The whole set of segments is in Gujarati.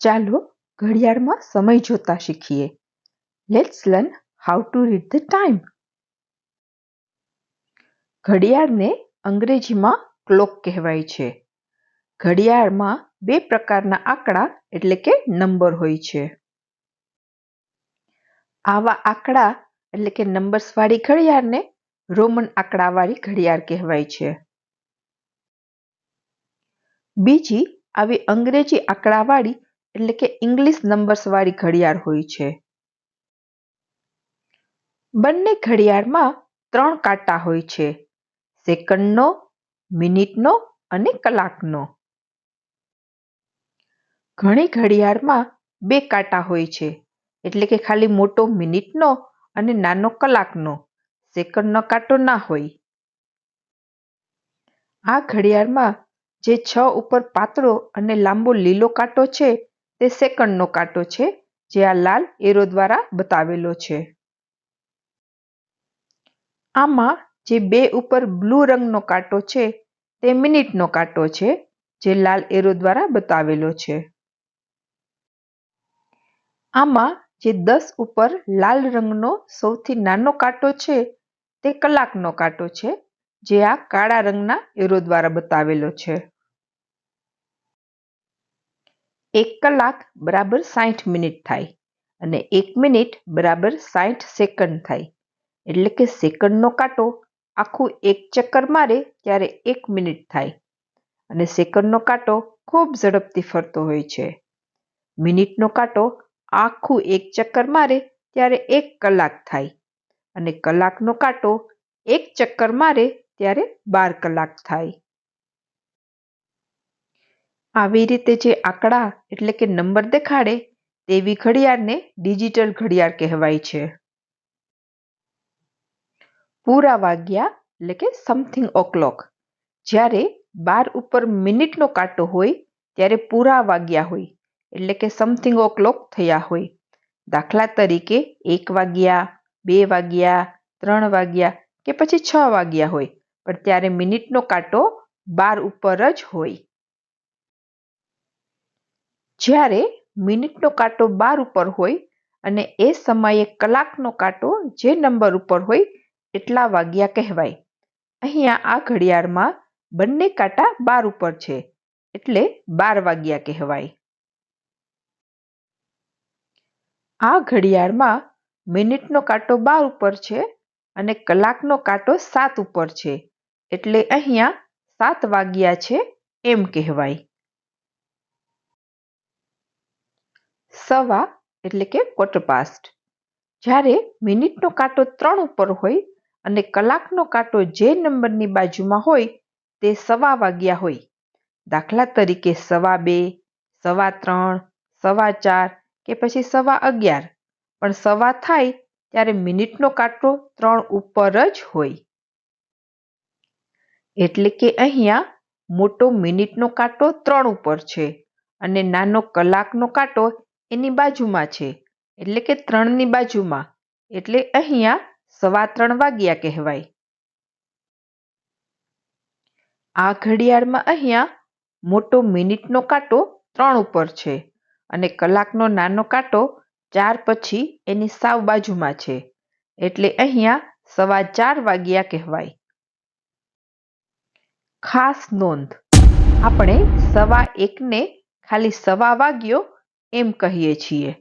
ચાલો ઘડિયાળમાં સમય જોતા શીખીએ. Let's learn how to read the time ઘડિયાળને અંગ્રેજીમાં ક્લોક કહેવાય છે. ઘડિયાળમાં બે પ્રકારના આંકડા એટલે કે નંબર હોય છે. આવા આંકડા એટલે કે નંબર્સવાળી ઘડિયાળને રોમન આંકડાવાળી ઘડિયાળ કહેવાય છે. બીજી, આવી અંગ્રેજી આંકડાવાળી એટલે કે ઇંગ્લિશ નંબર્સવાળી ઘડિયાળ હોય છે. બંને ઘડિયાળમાં ત્રણ કાંટા હોય છે. સેકન્ડનો, મિનિટનો અને કલાકનો. ઘણી ઘડિયાળમાં બે કાંટા હોય છે. એટલે કે ખાલી મોટો મિનિટનો અને નાનો કલાકનો. સેકન્ડનો કાંટો ના હોય. આ ઘડિયાળમાં જે છ ઉપર પાતળો અને લાંબો લીલો કાંટો છે તે સેકન્ડનો કાંટો છે, જે આ લાલ એરો દ્વારા બતાવેલો છે. આમાં જે બે ઉપર બ્લુ રંગનો કાંટો છે, તે મિનિટનો કાંટો છે, જે લાલ એરો દ્વારા બતાવેલો છે. આમાં જે દસ ઉપર લાલ રંગનો સૌથી નાનો કાંટો છે, તે કલાકનો કાંટો છે, જે આ કાળા રંગના એરો દ્વારા બતાવેલો છે. એક કલાક બરાબર સાઠ મિનિટ થાય અને એક મિનિટ બરાબર સાઠ સેકન્ડ થાય. એટલે કે સેકન્ડનો કાંટો આખું એક ચક્કર મારે ત્યારે એક મિનિટ થાય અને સેકન્ડનો કાંટો ખૂબ ઝડપથી ફરતો હોય છે. મિનિટનો કાંટો આખું એક ચક્કર મારે ત્યારે એક કલાક થાય અને કલાકનો કાંટો એક ચક્કર મારે ત્યારે બાર કલાક થાય. આવી રીતે જે આંકડા, એટલે કે નંબર દેખાડે, તેવી ઘડિયાળને ડિજિટલ ઘડિયાળ કહેવાય છે. પૂરા વાગ્યા, એટલે કે સમથિંગ ઓક્લોક જ્યારે બાર ઉપર મિનિટનો કાંટો હોય, ત્યારે પૂરા વાગ્યા હોય, એટલે કે સમથિંગ ઓક્લોક થયા હોય. દાખલા તરીકે એક વાગ્યા, બે વાગ્યા, ત્રણ વાગ્યા કે પછી છ વાગ્યા હોય, પણ ત્યારે મિનિટનો કાંટો બાર ઉપર જ હોય. જ્યારે મિનિટનો કાંટો બાર ઉપર હોય અને એ સમયે કલાકનો કાંટો જે નંબર ઉપર હોય એટલા વાગ્યા કહેવાય. અહીંયા આ ઘડિયાળમાં બંને કાંટા બાર ઉપર છે, એટલે બાર વાગ્યા કહેવાય. આ ઘડિયાળમાં મિનિટનો કાંટો બાર ઉપર છે અને કલાકનો કાંટો સાત ઉપર છે, એટલે અહીંયા સાત વાગ્યા છે એમ કહેવાય. સવા એટલે કે ક્વાર્ટર પાસ્ટ જ્યારે મિનિટનો કાંટો ત્રણ ઉપર હોય અને કલાકનો કાંટો જે નંબરની બાજુમાં હોય તે સવા વાગ્યા હોય. દાખલા તરીકે સવા બે, સવા ત્રણ, સવા ચાર કે પછી સવા અગિયાર. પણ સવા થાય ત્યારે મિનિટનો કાંટો ત્રણ ઉપર જ હોય. એટલે કે અહીંયા મોટો મિનિટનો કાંટો ત્રણ ઉપર છે અને નાનો કલાકનો કાંટો એની બાજુમાં છે. એટલે કે ત્રણની બાજુમાં. એટલે અહીંયા સવા ત્રણ વાગ્યા કહેવાય. આ ઘડિયાળમાં અહીંયા મોટો મિનિટનો કાંટો ત્રણ ઉપર છે અને કલાકનો નાનો કાંટો ચાર પછી એની સાવ બાજુમાં છે. એટલે અહીંયા સવા ચાર વાગ્યા કહેવાય. ખાસ નોંધ. આપણે સવા એકને ખાલી સવા વાગ્યો એમ કહીએ છીએ.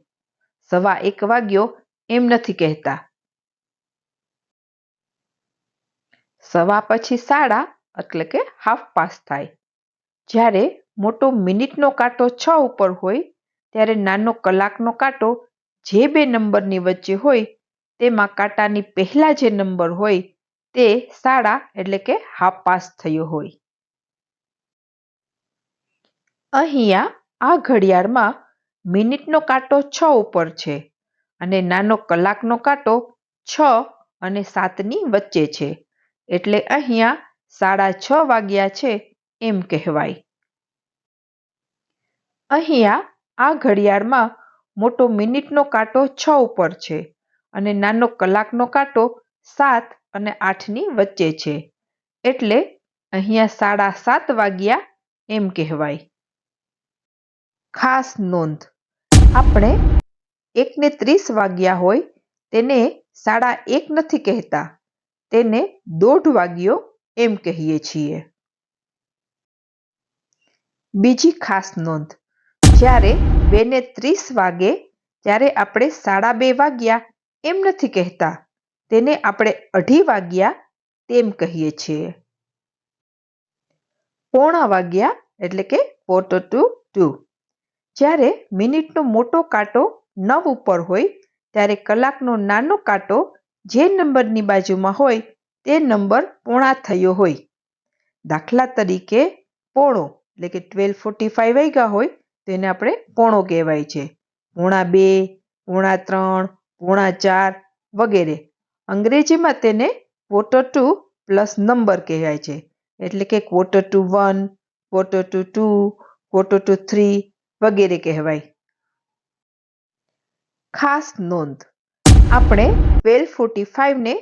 સવા એક વાગ્યો એમ નથી કહેતા. સવા પછી સાડા, એટલે કે હાફ પાસ થાય. જ્યારે મોટો મિનિટનો કાંટો છ ઉપર હોય, ત્યારે નાનો કલાકનો કાંટો જે બે નંબરની વચ્ચે હોય, તેમાં કાંટાની પહેલા જે નંબર હોય, તે સાડા, એટલે કે હાફ પાસ થયો હોય. અહીંયા આ ઘડિયાળમાં મિનિટનો કાંટો છ ઉપર છે અને નાનો કલાકનો કાંટો છ અને સાતની વચ્ચે છે. એટલે અહીંયા સાડા છ વાગ્યા છે એમ કહેવાય. અહીંયા આ ઘડિયાળમાં મોટો મિનિટનો કાંટો છ ઉપર છે અને નાનો કલાકનો કાંટો સાત અને આઠની વચ્ચે છે. એટલે અહીંયા સાડા સાત વાગ્યા એમ કહેવાય. ખાસ નોંધ. આપણે એકને ત્રીસ વાગ્યા હોય તેને સાડા એક નથી કહેતા. તેને દોઢ વાગ્યો એમ કહીએ છીએ. બીજી ખાસ નોંધ. જ્યારે બેને ત્રીસ વાગે ત્યારે આપણે સાડા બે વાગ્યા એમ નથી કહેતા. તેને આપણે અઢી વાગ્યા તેમ કહીએ છીએ. પોણા વાગ્યા એટલે કે ક્વોટર ટુ ટુ જ્યારે મિનિટનો મોટો કાંટો નવ ઉપર હોય, ત્યારે કલાકનો નાનો કાંટો જે નંબરની બાજુમાં હોય, તે નંબર પોણા થયો હોય. દાખલા તરીકે પોણો, એટલે કે ટ્વેલ્વ ફોર્ટી ફાઈવ વાગ્યા હોય, તો એને આપણે પોણો કહેવાય છે. પોણા બે, પોણા ત્રણ, પોણા ચાર વગેરે. અંગ્રેજીમાં તેને ક્વોટર ટુ પ્લસ નંબર કહેવાય છે. એટલે કે quarter to one quarter to two quarter to three વગેરે કહેવાય. ખાસ નોંધ. આપણે ટ્વેલ્વ ફોર્ટી ફાઈવને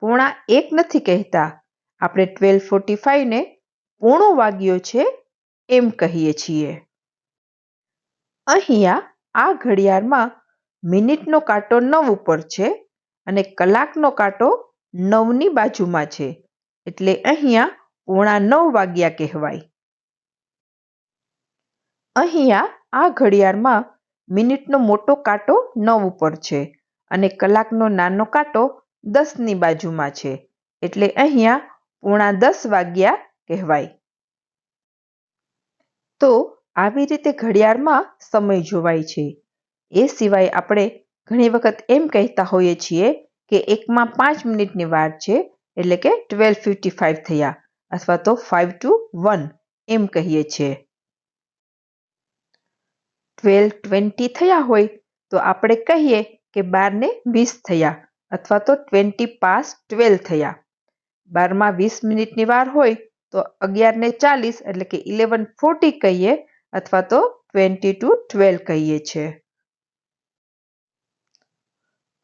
પોણા એક નથી કહેતા. આપણે ટ્વેલ્વ ફોર્ટી ફાઈવને પોણો વાગ્યો છે એમ કહીએ છીએ. અહીંયા આ ઘડિયાળમાં મિનિટનો કાંટો નવ ઉપર છે અને કલાકનો કાંટો નવની બાજુમાં છે. એટલે અહીંયા પોણા નવ વાગ્યા કહેવાય. અહીંયા આ ઘડિયાળમાં મિનિટનો મોટો કાંટો નવ ઉપર છે અને કલાકનો નાનો કાંટો દસની બાજુમાં છે. એટલે અહીંયા પોણા દસ વાગ્યા કહેવાય. તો આવી રીતે ઘડિયાળમાં સમય જોવાય છે. એ સિવાય આપણે ઘણી વખત એમ કહેતા હોઈએ છીએ કે એકમાં પાંચ મિનિટની વાર છે, એટલે કે ટ્વેલ્વ ફિફ્ટી ફાઇવ થયા, અથવા તો ફાઇવ ટુ વન એમ કહીએ છીએ. ટ્વેલ્વ ટ્વેન્ટી થયા હોય, તો આપણે કહીએ કે બારને વીસ થયા, અથવા તો ટ્વેન્ટી પાસ ટ્વેલ્વ થયા. બારમાં વીસ મિનિટની વાર હોય, તો અગિયારને ચાલીસ, એટલે કે ઇલેવન ફોર્ટી કહીએ, અથવા તો ટ્વેન્ટી ટુ ટ્વેલ્વ કહીએ છીએ.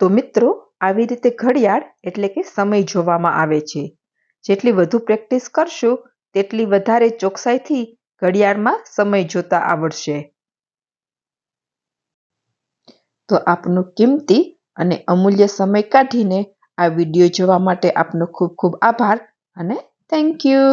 તો મિત્રો, આવી રીતે ઘડિયાળ, એટલે કે સમય જોવામાં આવે છે. જેટલી વધુ પ્રેક્ટિસ કરશું, તેટલી વધારે ચોકસાઈથી ઘડિયાળમાં સમય જોતા આવડશે. તો આપનો કિંમતી અને અમૂલ્ય સમય કાઢીને આ વીડિયો જોવા માટે આપનો ખૂબ ખૂબ આભાર અને થેન્ક યુ